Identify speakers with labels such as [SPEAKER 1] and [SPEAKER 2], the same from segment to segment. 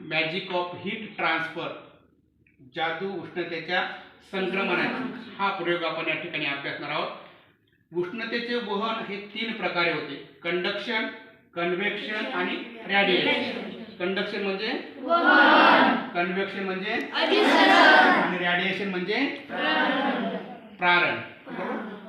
[SPEAKER 1] Magic of heat transfer जादू उष्णतेच्या संक्रमणाची. हा प्रयोग आपण या ठिकाणी अभ्यासणार आहोत. उष्णतेचे वहन हे तीन प्रकारे होते. कंडक्शन कन्व्हेक्शन आणि रॅडिएशन कंडक्शन म्हणजे? कन्व्हेक्शन म्हणजे? आणि रॅडिएशन म्हणजे? प्रारण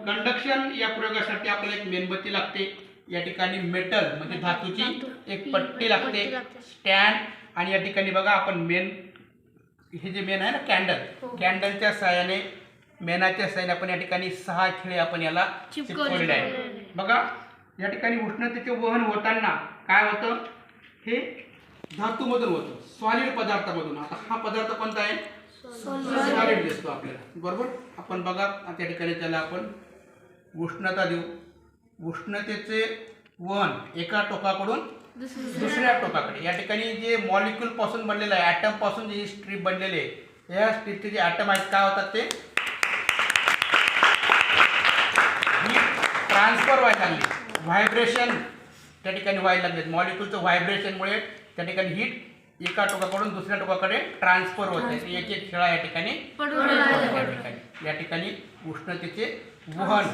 [SPEAKER 1] कंडक्शन या प्रयोगासाठी आपल्याला एक मेणबत्ती लागते. या ठिकाणी मेटल म्हणजे धातूची एक पट्टी लागते. स्टँड आणि या ठिकाणी बघा आपण मेन हे जे मेन आहे ना कॅन्डल कॅन्डलच्या साहाय्याने मेणाच्या साहाय्याने आपण या ठिकाणी सहा खिळे आपण याला चिपकवलेले आहे बघा या ठिकाणी उष्णतेचे वहन होताना काय होतं? हे धातूमधून होतं सॉलिड पदार्थामधून. आता हा पदार्थ कोणता आहे? सॉलिड दिसतो आपल्याला. बरोबर? आपण बघा त्या ठिकाणी त्याला आपण उष्णता देऊ. उष्णतेचे वहन एका टोकाकडून दुसऱ्या टोकाकडे या ठिकाणी जे मॉलिक्यूल पासून बनलेलं आहे ॲटमपासून जी स्ट्रीप बनलेली आहे या स्ट्रीपचे जे ॲटम आहेत काय होतात ते? ट्रान्सफर व्हायला लागली. व्हायब्रेशन त्या ठिकाणी व्हायला लागले. मॉलिक्यूलचं व्हायब्रेशनमुळे त्या ठिकाणी हीट एका टोकाकडून दुसऱ्या टोकाकडे ट्रान्सफर होत. आहे एक एक खेळा या ठिकाणी या ठिकाणी. या ठिकाणी उष्णतेचे वहन.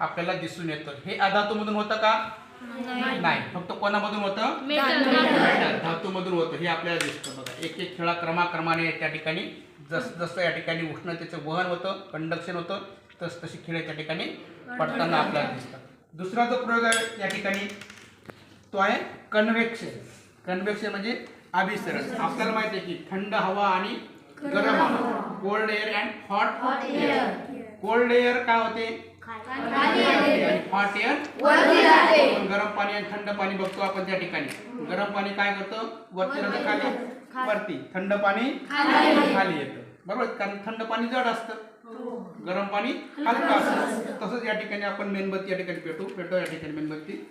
[SPEAKER 1] आपल्याला दिसून येतं. हे अधातूमधून होतं का? नाही. फक्त कोणामधून होतं? मेटल. धातूमधून होतं. हे आपल्याला दिसतं बघा. एक एक खेळा क्रमाक्रमाने त्या ठिकाणी जस जसं या ठिकाणी उष्णतेचं वहन होतं कंडक्शन होतं तस तशी खेळ त्या ठिकाणी पडताना आपल्याला दिसतात. दुसरा जो प्रयोग आहे या ठिकाणी तो आहे कन्व्हेक्शन. कन्व्हेक्शन म्हणजे अभिसरण. आपल्याला माहिती आहे की थंड हवा आणि गरम हवा. Cold air and hot air cold air काय होते? हॉट एअर गरम पाणी आणि थंड पाणी बघतो आपण त्या ठिकाणी. गरम पाणी काय करतं? वरती राहतं खाली. वरती थंड पाणी खाली येतं. बरोबर? कारण थंड पाणी जड असतं. गरम पाणी हलकं असतं. तसंच या ठिकाणी आपण मेणबत्ती या ठिकाणी पेटू पेटो या ठिकाणी मेणबत्ती.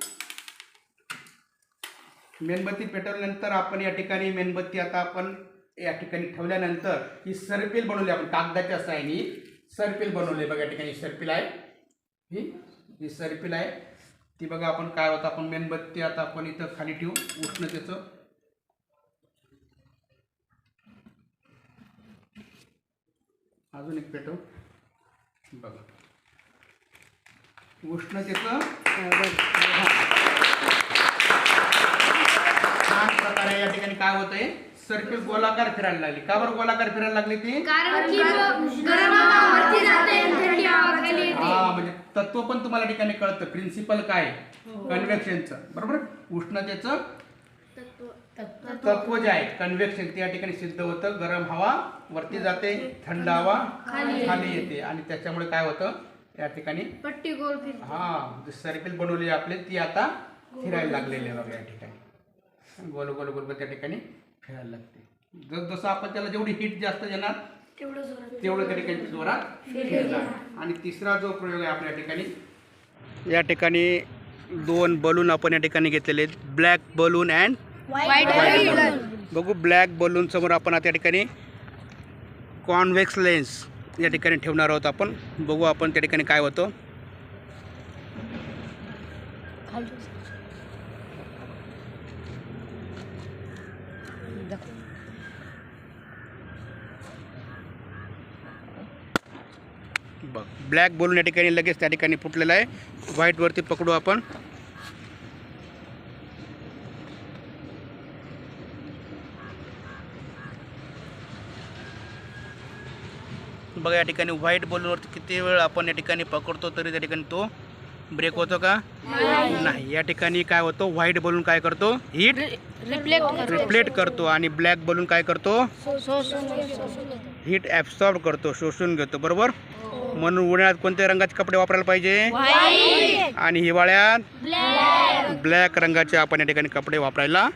[SPEAKER 1] मेणबत्ती पेटवल्यानंतर आपण या ठिकाणी मेणबत्ती आता आपण या ठिकाणी ठेवल्यानंतर ही सर्पिल बनवली. आपण कागदाच्या साहाय्याने सर्पिल बनवली बघा या ठिकाणी. सर्पिल आहे. ही जी सर्पिल आहे. ती बघा आपण काय होतं आपण मेणबत्ती आता आपण इथं खाली ठेवू उष्णतेचं अजून एक पेटव. बघा. उष्णतेचं छान प्रकारे या ठिकाणी काय होतंय सर्किल गोलाकार फिरायला लागली. का बरं गोलाकार फिरायला लागली ती?
[SPEAKER 2] कारण की गरम हवा वरती जाते आणि थंडी हवा खाली येते.
[SPEAKER 1] हा म्हणजे तत्व पण तुम्हाला ठिकाणी कळतं. प्रिन्सिपल काय? कन्व्हेक्शनचं बरोबर? उष्णतेचं तत्व. जे आहे कन्व्हेक्शन ते या ठिकाणी सिद्ध होतं. गरम हवा वरती जाते थंड हवा खाली येते. आणि त्याच्यामुळे काय होतं? या ठिकाणी
[SPEAKER 2] पट्टी गोल फिरते.
[SPEAKER 1] हा जी सर्किल बनवली आपली ती आता फिरायला लागलेली आहे बघा या ठिकाणी. गोल गोल गोल गोल त्या ठिकाणी फिरायला लागते. जस जसं आपण त्याला जेवढी हीट जास्त येणार तेवढं त्या ठिकाणी जोरात फिरणार आणि तिसरा जो प्रयोग आहे आपल्या ठिकाणी? या ठिकाणी दोन बलून आपण या ठिकाणी घेतलेले आहेत. ब्लॅक बलून अँड बघू ब्लॅक बलून समोर आपण आता या ठिकाणी कॉन्व्हेक्स लेन्स या ठिकाणी ठेवणार आहोत आपण. बघू आपण त्या ठिकाणी काय होतं. बघ ब्लॅक बलून या ठिकाणी लगेच त्या ठिकाणी फुटलेला आहे. व्हाईटवरती पकडू आपण. बघा या ठिकाणी व्हाईट बलूनवरती किती वेळ आपण या ठिकाणी पकडतो तरी त्या ठिकाणी तो ब्रेक होतो का? नाही. या ठिकाणी काय होतं? व्हाईट बलून काय करतो? हीट
[SPEAKER 2] रिफ्लेक्ट
[SPEAKER 1] रिफ्लेक्ट करतो. आणि ब्लॅक बलून काय करतो? हीट ॲब्सॉर्ब करतो शोषून घेतो. बरोबर? म्हणून उन्हाळ्यात कोणत्या रंगाचे कपडे वापरायला पाहिजे? आणि हिवाळ्यात? ब्लॅक रंगाचे आपण या ठिकाणी कपडे वापरायला